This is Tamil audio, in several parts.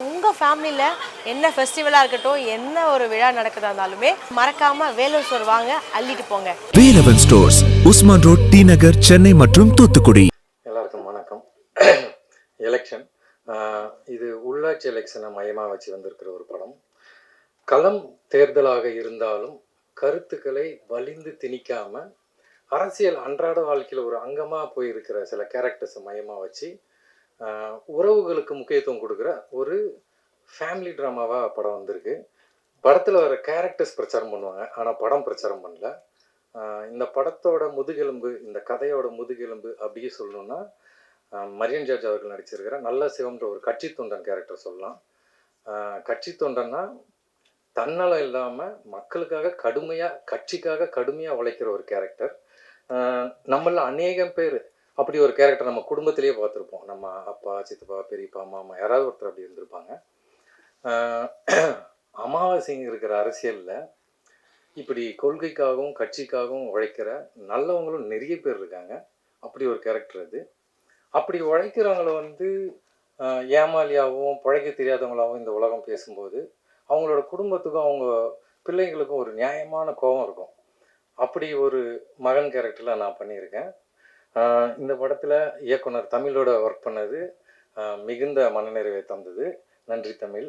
உங்கள் ஃபேமிலியில் என்ன ஃபெஸ்டிவலாக இருக்கட்டும் என்ன ஒரு விழா நடக்குதா இருந்தாலுமே மறக்காமல் வேலூர் ஸ்டோர் வாங்க அள்ளிட்டு போங்க. Velavan stores Usman road D Nagar Chennai மற்றும் தூத்துக்குடி. எல்லாருக்கும் வணக்கம். எலெக்ஷன் இது உள்ளாட்சி எலெக்ஷனை மையமாக வச்சு வந்திருக்கிற ஒரு படம். களம் தேர்தலாக இருந்தாலும் கருத்துக்களை வலிந்து திணிக்காம அரசியல் அன்றாட வாழ்க்கையில் ஒரு அங்கமாக போயிருக்கிற சில கேரக்டர்ஸை மையமாக வச்சு உறவுகளுக்கு முக்கியத்துவம் கொடுக்குற ஒரு ஃபேமிலி ட்ராமாவாக படம் வந்திருக்கு. படத்தில் வர கேரக்டர்ஸ் பிரச்சாரம் பண்ணுவாங்க ஆனால் படம் பிரச்சாரம் பண்ணல. இந்த படத்தோட முதுகெலும்பு இந்த கதையோட முதுகெலும்பு அப்படியே சொல்லணும்னா மரியன் ஜார்ஜ் அவர்கள் நடிச்சிருக்கிற நல்ல சிவம்ன்ற ஒரு கட்சி தொண்டன் கேரக்டர் சொல்லலாம். கட்சி தொண்டன்னா தன்னலம் இல்லாமல் மக்களுக்காக கடுமையாக கட்சிக்காக கடுமையாக உழைக்கிற ஒரு கேரக்டர் நம்மள அநேகம் பேர் அப்படி ஒரு கேரக்டர் நம்ம குடும்பத்திலேயே பார்த்துருப்போம். நம்ம அப்பா சித்தப்பா பெரியப்பா மாமா யாராவது ஒருத்தர் அப்படி இருந்திருப்பாங்க. ஆஹ், அமாவாசைங்க இருக்கிற அரசியலில் இப்படி கொள்கைக்காகவும் கட்சிக்காகவும் உழைக்கிற நல்லவங்களும் நிறைய பேர் இருக்காங்க. அப்படி ஒரு கேரக்டர் அது. அப்படி உழைக்கிறவங்கள வந்து ஏமாலியாகவும் பழைக்க பிழைக்க தெரியாதவங்களாகவும் இந்த உலகம் பேசும்போது அவங்களோட குடும்பத்துக்கும் அவங்க பிள்ளைங்களுக்கும் ஒரு நியாயமான கோபம் இருக்கும். அப்படி ஒரு மகன் கேரக்டரில் நான் பண்ணியிருக்கேன். இந்த படத்தில் இயக்குனர் தமிழோட ஒர்க் பண்ணது மிகுந்த மனநிறைவை தந்தது. நன்றி தமிழ்.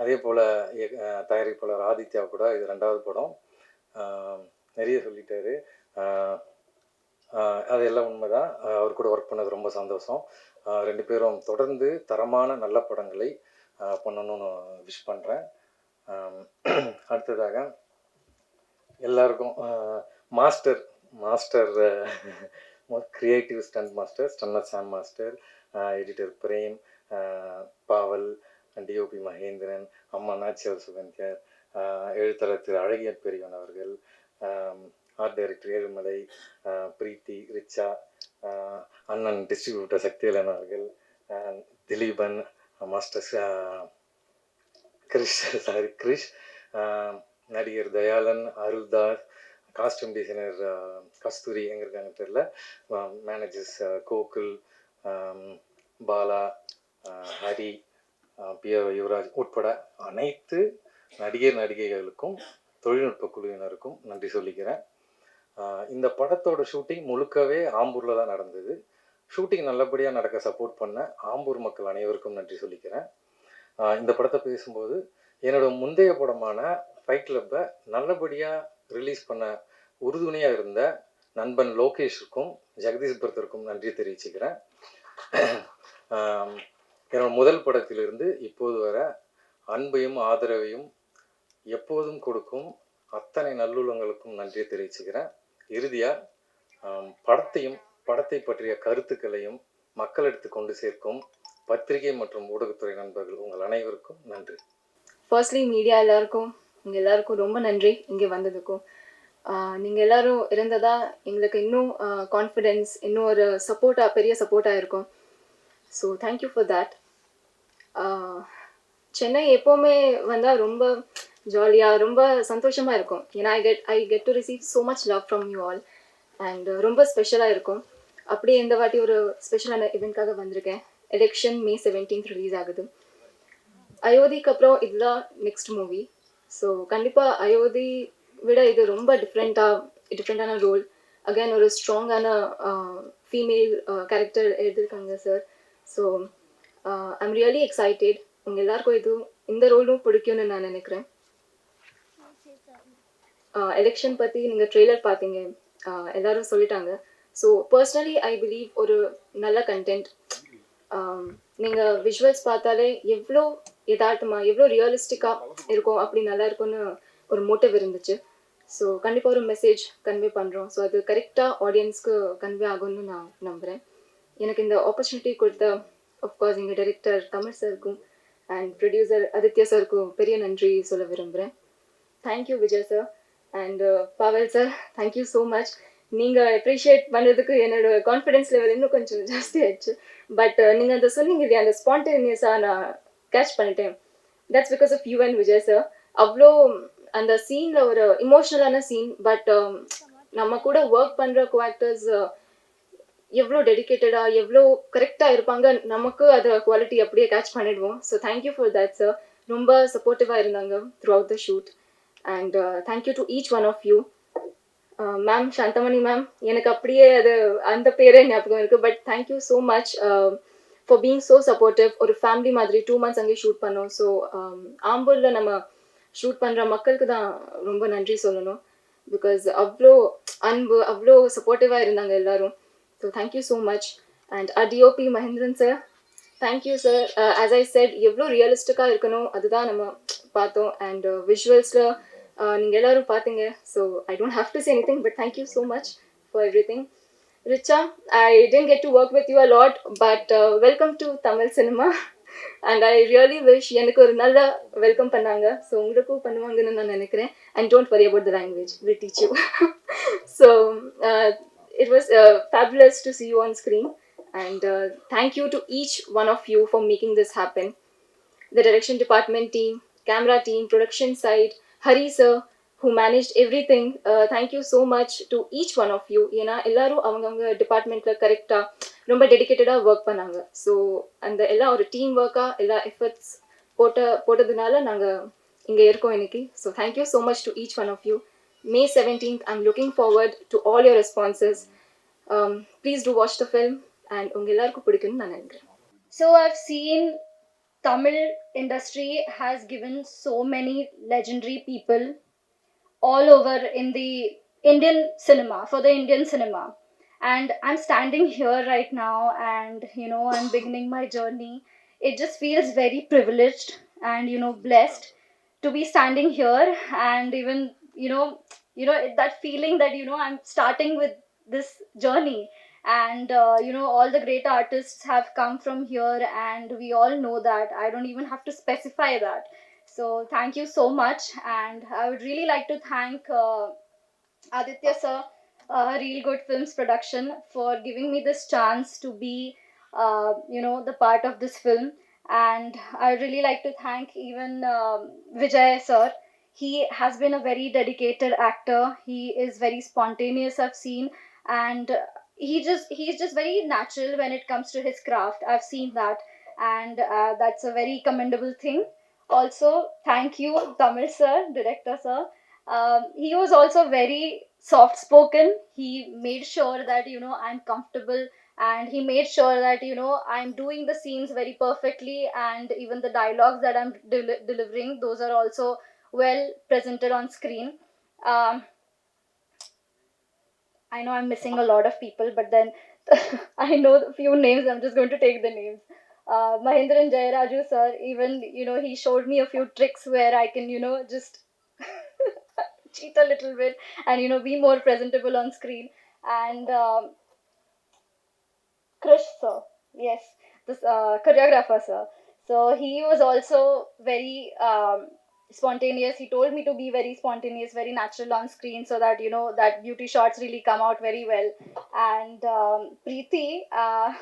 அதே போல் தயாரிப்பாளர் ஆதித்யா கூட இது ரெண்டாவது படம். நிறைய சொல்லிட்டாரு. அதெல்லாம் அது எல்லாம் உண்மைதான். அவர் கூட ஒர்க் பண்ணது ரொம்ப சந்தோஷம். ரெண்டு பேரும் தொடர்ந்து தரமான நல்ல படங்களை பண்ணணும்னு விஷ் பண்ணுறேன் அடுத்ததாக எல்லாருக்கும் master master creative stunt master stunner Sam master editor Prem Paval DOP Mahendran அம்மா நாச்சியார் சுகந்தியர் எழுத்தாளர் திரு அழகியன் பெரியவன் அவர்கள் um, art director Ezhumalai uh, Preethi Richa uh, அண்ணன் டிஸ்ட்ரிபியூட்டர் சக்திவேலன் அவர்கள் uh, Thileepan master Krish sorry Krish நடிகர் Dayalan Aruldas costume designer uh, Kasthuri எங்கே இருக்காங்க தெரியல managers Gokul um, Bala uh, Hari uh, P Yuvaraj உட்பட அனைத்து நடிகர் நடிகைகளுக்கும் தொழில்நுட்ப குழுவினருக்கும் நன்றி சொல்லிக்கிறேன். இந்த படத்தோட ஷூட்டிங் முழுக்கவே ஆம்பூரில் தான் நடந்தது. ஷூட்டிங் நல்லபடியாக நடக்க சப்போர்ட் பண்ண ஆம்பூர் மக்கள் அனைவருக்கும் நன்றி சொல்லிக்கிறேன். இந்த படத்தை பேசும்போது என்னோட முந்தைய படமான ஃபைட் கிளப்பை நல்லபடியாக ரிலீஸ் பண்ண உறுதுணையாக இருந்த நண்பன் லோகேஷுக்கும் ஜெகதீஷ் பரத்திற்கும் நன்றி தெரிவிச்சுக்கிறேன். என்னோட முதல் படத்திலிருந்து இப்போது வர அன்பையும் ஆதரவையும் எப்போதும் கொடுக்கும் அத்தனை நல்லுள்ளங்களுக்கும் நன்றி தெரிவிச்சுக்கிறேன். இறுதியாக படத்தையும் படத்தை பற்றிய கருத்துக்களையும் மக்களிடத்து கொண்டு சேர்க்கும் பத்திரிகை மற்றும் ஊடகத்துறை நண்பர்கள் உங்கள் அனைவருக்கும் நன்றி. ஃபர்ஸ்ட்லி மீடியா எல்லாருக்கும் உங்கள் எல்லாருக்கும் ரொம்ப நன்றி இங்கே வந்ததுக்கும். நீங்கள் எல்லாரும் இருந்ததா எங்களுக்கு இன்னும் கான்ஃபிடென்ஸ் இன்னும் ஒரு சப்போர்ட்டாக பெரிய சப்போர்ட்டாக இருக்கும். So thank you for that Chennai எப்போவுமே வந்தால் ரொம்ப ஜாலியாக ரொம்ப சந்தோஷமாக இருக்கும். ஏன்னா I get I get to receive so much love from you all and ரொம்ப ஸ்பெஷலாக இருக்கும். அப்படியே இந்த வாட்டி ஒரு ஸ்பெஷலான இவெண்ட்காக வந்திருக்கேன். எலெக்ஷன் மே செவன்டீன்த் ரிலீஸ் ஆகுது. அயோத்திக்கு அப்புறம் இதுதான் நெக்ஸ்ட் மூவி ஸோ கண்டிப்பாக அயோத்தி விட இது ரொம்ப டிஃப்ரெண்ட்டாக டிஃப்ரெண்ட்டான ரோல் அகைன் ஒரு ஸ்ட்ராங்கான ஃபீமேல் கேரக்டர் எழுதியிருக்காங்க sir so I'm really excited உங்கள் எல்லாருக்கும் இது இந்த ரோலும் பிடிக்கும்னு நான் நினைக்கிறேன். எலெக்ஷன் பற்றி நீங்கள் ட்ரெய்லர் பார்த்தீங்க. எல்லாரும் சொல்லிட்டாங்க. ஸோ பர்சனலி ஐ பிலீவ் ஒரு நல்ல கண்டென்ட் நீங்கள் விஷுவல்ஸ் பார்த்தாலே எவ்வளோ யதார்த்தமாக எவ்வளோ ரியலிஸ்டிக்காக இருக்கும் அப்படி நல்லா இருக்கும்னு ஒரு மோட்டிவ் இருந்துச்சு. ஸோ கண்டிப்பாக ஒரு மெசேஜ் கன்வே பண்ணுறோம் ஸோ அது கரெக்டாக ஆடியன்ஸ்க்கு கன்வே ஆகும்னு நான் நம்புகிறேன் எனக்கு இந்த ஆப்பர்ச்சுனிட்டி கொடுத்த அஃப்கோர்ஸ் எங்கள் டைரக்டர் கமர் சாருக்கும் அண்ட் ப்ரொடியூசர் ஆதித்யா சாருக்கும் பெரிய நன்றி சொல்ல விரும்புகிறேன் thank you Vijay sir and Pavel sir thank you so much நீங்கள் அப்ரிஷியேட் பண்ணுறதுக்கு என்னோட கான்ஃபிடென்ஸ் லெவல் இன்னும் கொஞ்சம் ஜாஸ்தி ஆயிடுச்சு. பட் uh, நீங்கள் அந்த சொன்னீங்க இல்லையா அந்த ஸ்பான்டேனியஸாக நான் கேட்ச் பண்ணிட்டேன். That's because of you and Vijay sir அவ்வளோ அந்த சீன்ல ஒரு இமோஷனலான சீன் பட் நம்ம கூட ஒர்க் பண்ற கோ ஆக்டர்ஸ் எவ்வளோ டெடிக்கேட்டடா எவ்வளோ கரெக்டாக இருப்பாங்க நமக்கு அதை குவாலிட்டி அப்படியே கேட்ச் பண்ணிடுவோம். So thank you for that sir ரொம்ப சப்போர்ட்டிவாக இருந்தாங்க throughout the shoot and thank you to each one of you ma'am Santhamani ma'am எனக்கு அப்படியே அது அந்த பேரே ஞாபகம் இருக்குது but thank you so much for being so supportive ஒரு ஃபேமிலி மாதிரி டூ மந்த்ஸ் அங்கே ஷூட் பண்ணோம். ஸோ um, ஆம்பூரில் நம்ம ஷூட் பண்ணுற மக்களுக்கு தான் ரொம்ப நன்றி சொல்லணும். பிகாஸ் அவ்வளோ அன்பு அவ்வளோ சப்போர்ட்டிவாக இருந்தாங்க எல்லாரும். So thank you so much and DOP Mahendran sir thank you sir as I said எவ்வளோ ரியலிஸ்டிக்காக இருக்கணும் அதுதான் நம்ம பார்த்தோம். அண்ட் விஷுவல்ஸில் நீங்கள் எல்லாரும் பார்த்தீங்க. So I don't have to say anything but thank you so much for everything Richa I didn't get to work with you a lot but welcome to Tamil cinema and I really wish எனக்கு ஒரு நல்ல வெல்கம் பண்ணாங்க ஸோ உங்களுக்கும் பண்ணுவாங்கன்னு நான் நினைக்கிறேன் and don't worry about the language will teach you so it was uh, fabulous to see you on screen and uh, thank you to each one of you for making this happen the direction department team camera team production side hari sir who managed everything. Uh, thank you so much to each one of you. ஏன்னா எல்லாரும் அவங்கவுங்க டிபார்ட்மெண்ட்டில் கரெக்டாக ரொம்ப டெடிக்கேட்டடாக ஒர்க் பண்ணாங்க ஸோ அந்த எல்லா ஒரு டீம் ஒர்க்காக எல்லா எஃபர்ட்ஸ் போட்ட போட்டதுனால நாங்கள் இங்கே இருக்கோம் இன்னைக்கு so thank you so much to each one of you May seventeenth I'm looking forward to all your responses please do watch the film and உங்கள் எல்லாருக்கும் பிடிக்கும்னு நான் நினைக்கிறேன் so I've seen Tamil industry has given so many legendary people all over in the Indian cinema for the Indian cinema. And I'm standing here right now and you know I'm beginning my journey. It just feels very privileged and you know blessed to be standing here and even you know you know that feeling that you know I'm starting with this journey and uh, you know all the great artists have come from here and we all know that i don't even have to specify that so thank you so much. And i would really like to thank uh, aditya sir uh, real good films production for giving me this chance to be uh, you know the part of this film. And i would really like to thank even um, vijay sir. He has been a very dedicated actor. He is very spontaneous i've seen. And he just he's just very natural when it comes to his craft. I've seen that. And uh, that's a very commendable thing also thank you tamil sir director sir um, he was also very soft spoken he made sure that you know i'm comfortable and he made sure that you know i'm doing the scenes very perfectly and even the dialogues that i'm del- delivering those are also well presented on screen um, I know I'm missing a lot of people, but then I know a few names. I'm just going to take the names. Uh, Mahindran Jayaraju sir, even you know, he showed me a few tricks where I can, you know, just cheat a little bit and you know be more presentable on screen. And um, Krish sir, yes, this uh, choreographer sir. So he was also very um, spontaneous. He told me to be very spontaneous very natural on screen so that you know that beauty shots really come out very well. And um, preeti uh,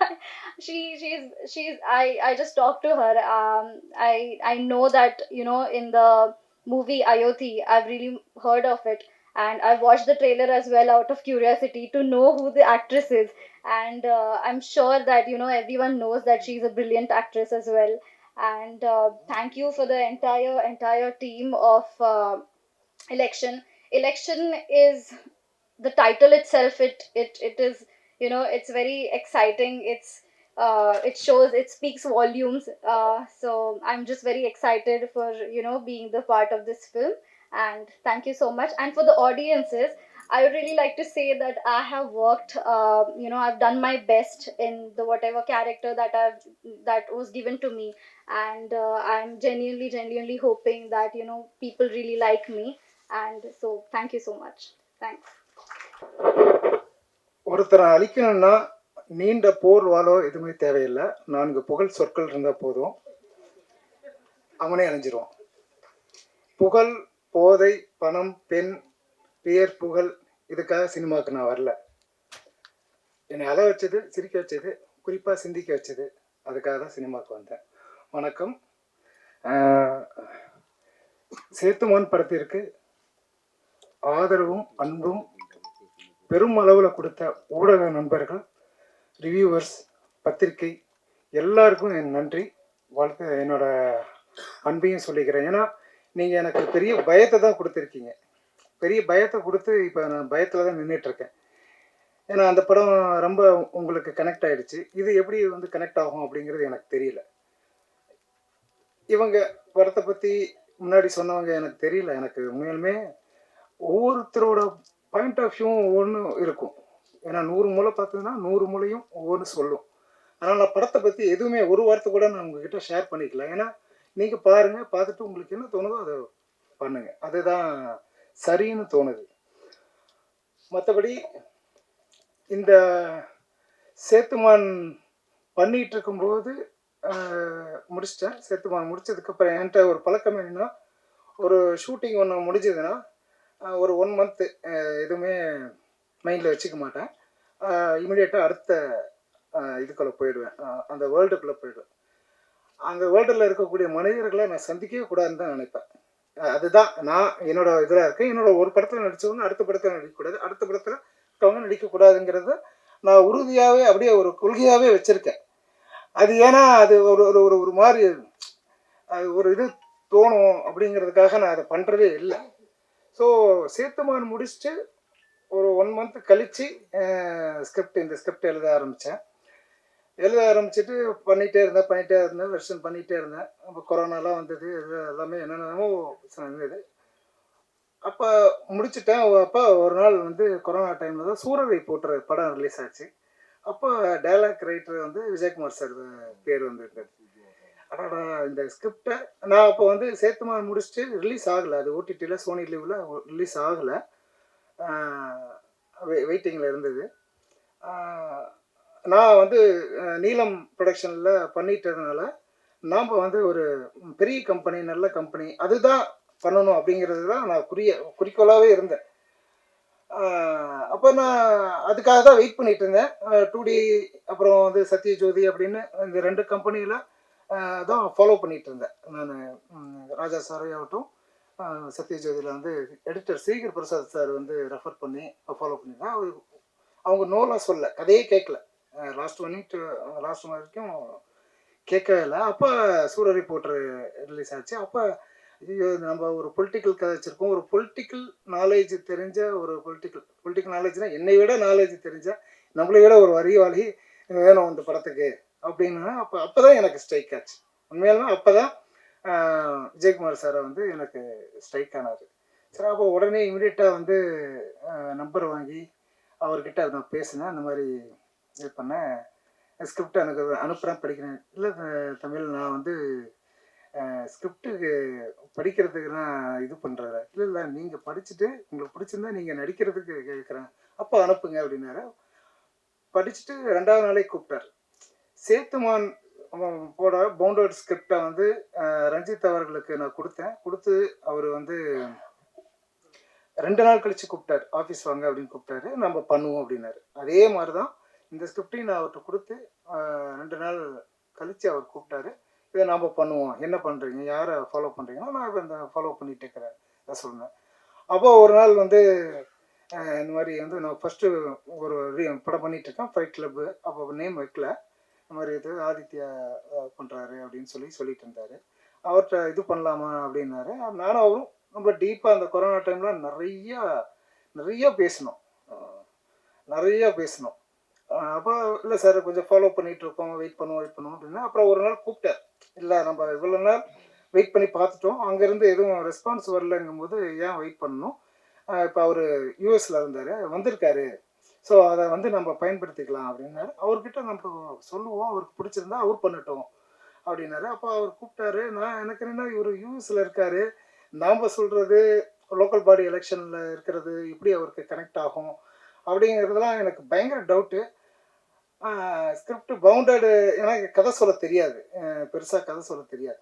she she's she's i i just talked to her. Um i i know that you know in the movie ayoti i've really heard of it. And i've watched the trailer as well out of curiosity to know who the actress is. And uh, i'm sure that you know everyone knows that she's a brilliant actress as well and uh, thank you for the entire entire team of uh, election. Election is the title itself. It it it is you know it's very exciting. It's uh, it shows it speaks volumes. Uh, so i'm just very excited for you know being the part of this film. And thank you so much. And for the audiences i would really like to say that i have worked uh, you know i've done my best in the whatever character that i've that was given to me and uh, i'm genuinely genuinely hoping that you know people really like me and so thank you so much thanks ஒருத்தரை அழிக்கணும்னா நீண்ட போர் வாழோ எதுவுமே தேவையில்லை நான்கு புகழ் சொற்கள் இருந்தால் போதும் அவனே அழிஞ்சிருவான் புகழ் போதை பணம் பெண் பெயர் புகழ் இதுக்காக சினிமாவுக்கு நான் வரல. என்னை அழ வச்சது சிரிக்க வச்சது குறிப்பாக சிந்திக்க வச்சது அதுக்காக தான் சினிமாவுக்கு வந்தேன். வணக்கம். சேத்துமான் படத்திற்கு ஆதரவும் அன்பும் பெரும் அளவில் கொடுத்த ஊடக நண்பர்கள் ரிவ்யூவர்ஸ் பத்திரிகை எல்லாருக்கும் என் நன்றி வாழ்த்து என்னோட அன்பையும் சொல்லிக்கிறேன். ஏன்னா நீங்கள் எனக்கு பெரிய பயத்தை தான் கொடுத்துருக்கீங்க. பெரிய பயத்தை கொடுத்து இப்போ நான் பயத்தில் தான் நின்றுட்டு இருக்கேன் ஏன்னா அந்த படம் ரொம்ப உங்களுக்கு கனெக்ட் ஆகிடுச்சு இது எப்படி வந்து கனெக்ட் ஆகும் அப்படிங்கிறது எனக்கு தெரியல. இவங்க படத்தை பற்றி முன்னாடி சொன்னவங்க எனக்கு தெரியல. எனக்கு உண்மையிலுமே ஒவ்வொருத்தரோட பாயிண்ட் ஆஃப் வியூவும் ஒவ்வொன்றும் இருக்கும். ஏன்னா நூறு மூளை பார்த்ததுன்னா நூறு மூலையும் ஒவ்வொன்று சொல்லும். ஆனால் நான் படத்தை பற்றி எதுவுமே ஒரு வாரத்தை கூட நான் உங்ககிட்ட ஷேர் பண்ணிக்கல. ஏன்னா நீங்கள் பாருங்கள் பார்த்துட்டு உங்களுக்கு என்ன தோணுதோ அதை பண்ணுங்கள் அதுதான் சரின்னு தோணுது. மற்றபடி இந்த சேத்துமான் பண்ணிகிட்டு இருக்கும்போது முடிச்சிட்டேன். சேத்துமான் முடிச்சதுக்கப்புறம் என்கிட்ட ஒரு பழக்கம் என்னன்னா ஒரு ஷூட்டிங் ஒன்று முடிஞ்சதுன்னா ஒரு ஒன் மந்த்து எதுவுமே மைண்டில் வச்சுக்க மாட்டேன். இமிடியேட்டாக அடுத்த இதுக்குள்ளே போயிடுவேன். அந்த வேர்ல்டுக்குள்ளே போயிடுவேன். அந்த வேர்ல்டில் இருக்கக்கூடிய மனிதர்களை நான் சந்திக்கவே கூடாதுன்னு தான் நினைப்பேன். அதுதான் நான் என்னோட இதில் இருக்கேன். என்னோட ஒரு படத்தில் நடித்தவங்க அடுத்த படத்தில் நடிக்கக்கூடாது. அடுத்த படத்தில் மற்றவங்க நடிக்கக்கூடாதுங்கிறத நான் உறுதியாகவே அப்படியே ஒரு கொள்கையாகவே வச்சுருக்கேன். அது ஏன்னா அது ஒரு ஒரு ஒரு ஒரு மாதிரி அது ஒரு இது தோணும் அப்படிங்கிறதுக்காக நான் அதை பண்ணுறதே இல்லை. ஸோ சேத்துமான் முடிச்சுட்டு ஒரு ஒன் மந்த் கழித்து ஸ்கிரிப்ட் இந்த ஸ்கிரிப்ட் எழுத ஆரம்பித்தேன் எழுத ஆரம்பிச்சுட்டு பண்ணிகிட்டே இருந்தேன் பண்ணிகிட்டே இருந்தேன் வெர்ஷன் பண்ணிகிட்டே இருந்தேன். அப்போ கொரோனாலாம் வந்தது இது எல்லாமே என்னென்னமோ பிரச்சனை இருந்தது. அப்போ முடிச்சுட்டேன். அப்போ ஒரு நாள் வந்து கொரோனா டைமில் தான் சூரரை போட்டுற படம் ரிலீஸ் ஆச்சு. அப்போ டைலாக் ரைட்டர் வந்து விஜயகுமார் சார் பேர் வந்துருந்தது. அடாடா இந்த ஸ்கிரிப்டை நான் அப்போ வந்து சேத்துமார் முடிச்சுட்டு ரிலீஸ் ஆகலை. அது ஓடிடியில் சோனி லீவில் ரிலீஸ் ஆகலை. வெயிட்டிங்கில் இருந்தது. நான் வந்து நீலம் ப்ரொடக்ஷனில் பண்ணிட்டதுனால நாம் வந்து ஒரு பெரிய கம்பெனி நல்ல கம்பெனி அதுதான் பண்ணணும் அப்படிங்கிறது தான் நான் குறிய குறிக்கோளாகவே இருந்தேன். அப்போ நான் அதுக்காக தான் வெயிட் பண்ணிட்டு இருந்தேன். டூ டி அப்புறம் வந்து சத்யஜோதி அப்படின்னு இந்த ரெண்டு கம்பெனியில் தான் ஃபாலோ பண்ணிட்டு இருந்தேன். நான் ராஜா சாரே ஆகட்டும் சத்யஜோதியில் வந்து எடிட்டர் சீகர் பிரசாத் சார் வந்து ரெஃபர் பண்ணி ஃபாலோ பண்ணியிருந்தேன் அவர் அவங்க நோலாம் சொல்ல கதையே கேட்கல லாஸ்ட் ஒன் டூ லாஸ்ட் வரைக்கும் கேட்கவே இல்லை அப்போ சூரிய ரிப்போர்ட்டர் ரிலீஸ் ஆச்சு. அப்போ ஐயோ நம்ம ஒரு பொலிட்டிக்கல் கதைச்சிருக்கோம் ஒரு பொலிட்டிக்கல் நாலேஜ் தெரிஞ்ச ஒரு பொலிட்டிக்கல் பொலிட்டிக்கல் நாலேஜ்னால் என்னை விட நாலேஜ் தெரிஞ்ச நம்மளை விட ஒரு வரிவாளி வேணும் இந்த படத்துக்கு அப்படின்னு. அப்போ அப்போ தான் எனக்கு ஸ்ட்ரைக் ஆச்சு. உண்மையாலுமே அப்போ தான் விஜயகுமார் சாரை வந்து எனக்கு ஸ்ட்ரைக் ஆனார். சரி அப்போ உடனே இமீடியட்டாக வந்து நம்பர் வாங்கி அவர்கிட்ட நான் பேசினேன். அந்த மாதிரி இது பண்ணேன் ஸ்கிரிப்ட் எனக்கு அனுப்புகிறேன் படிக்கிறேன். இல்லை தமிழ் நான் வந்து ஸ்கிரிப்டுக்கு படிக்கிறதுக்கு நான் இது பண்ணுறேன் இல்லை இல்லை நீங்கள் படிச்சுட்டு உங்களுக்கு பிடிச்சிருந்தா நீங்கள் நடிக்கிறதுக்கு கேட்குறேன் அப்போ அனுப்புங்க அப்படின்னாரு. படிச்சுட்டு ரெண்டாவது நாளே கூப்பிட்டார். சேத்துமான் போட பவுண்டட் ஸ்கிரிப்டை வந்து ரஞ்சித் அவர்களுக்கு நான் கொடுத்தேன். கொடுத்து அவர் வந்து ரெண்டு நாள் கழித்து கூப்பிட்டாரு. ஆஃபீஸ் வாங்க அப்படின்னு கூப்பிட்டாரு. நம்ம பண்ணுவோம் அப்படின்னாரு. அதே மாதிரி தான் இந்த ஸ்கிரிப்டையும் நான் அவர்கிட்ட கொடுத்து ரெண்டு நாள் கழித்து அவர் கூப்பிட்டாரு. இதை நாம் பண்ணுவோம். என்ன பண்ணுறீங்க யாரை ஃபாலோ பண்ணுறீங்கன்னா நான் இப்போ இந்த ஃபாலோ பண்ணிட்டு இருக்கிறேன். இதை சொன்னேன் அப்போ ஒரு நாள் வந்து இந்த மாதிரி வந்து நான் ஃபஸ்ட்டு ஒரு படம் பண்ணிட்டு இருக்கேன். ஃபைட் கிளப்பு அப்போ நேம் வைக்கல. இந்த மாதிரி இது ஆதித்யா பண்ணுறாரு அப்படின்னு சொல்லி சொல்லிட்டு இருந்தார். அவர்கிட்ட இது பண்ணலாமா அப்படின்னாரு. நானும் அவரும் ரொம்ப டீப்பாக அந்த கொரோனா டைமில் நிறையா நிறையா பேசினோம். நிறையா பேசினோம். அப்போ இல்லை சார் கொஞ்சம் ஃபாலோ பண்ணிட்டு இருக்கோம். வெயிட் பண்ணுவோம் வெயிட் பண்ணுவோம் அப்படின்னா அப்புறம் ஒரு நாள் கூப்பிட்டார் இல்லை நம்ம இவ்வளோ நாள் வெயிட் பண்ணி பார்த்துட்டோம். அங்கேருந்து எதுவும் ரெஸ்பான்ஸ் வரலங்கும்போது ஏன் வெயிட் பண்ணணும்? இப்போ அவர் யூஎஸில் இருந்தார் வந்திருக்காரு. ஸோ அதை வந்து நம்ம பயன்படுத்திக்கலாம் அப்படின்னாரு. அவர்கிட்ட நம்ம சொல்லுவோம். அவருக்கு பிடிச்சிருந்தா அவர் பண்ணட்டும் அப்படின்னாரு. அப்போ அவர் கூப்பிட்டாரு. நான் எனக்கு என்ன இவர் யூஎஸில் இருக்காரு. நாம் சொல்கிறது லோக்கல் பாடி எலெக்ஷனில் இருக்கிறது எப்படி அவருக்கு கனெக்ட் ஆகும் அப்படிங்கிறதுலாம் எனக்கு பயங்கர டவுட்டு ஸ்கிரிப்ட் பவுண்டடு எனக்கு கதை சொல்ல தெரியாது. பெருசாக கதை சொல்ல தெரியாது.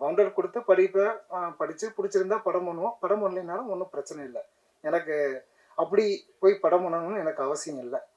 பவுண்டட் கொடுத்து படிப்பேன் படித்து பிடிச்சிருந்தா படம் பண்ணுவோம். படம் பண்ணலைனாலும் ஒன்றும் பிரச்சனை இல்லை. எனக்கு அப்படி போய் படம் பண்ணணும்னு எனக்கு அவசியம் இல்லை.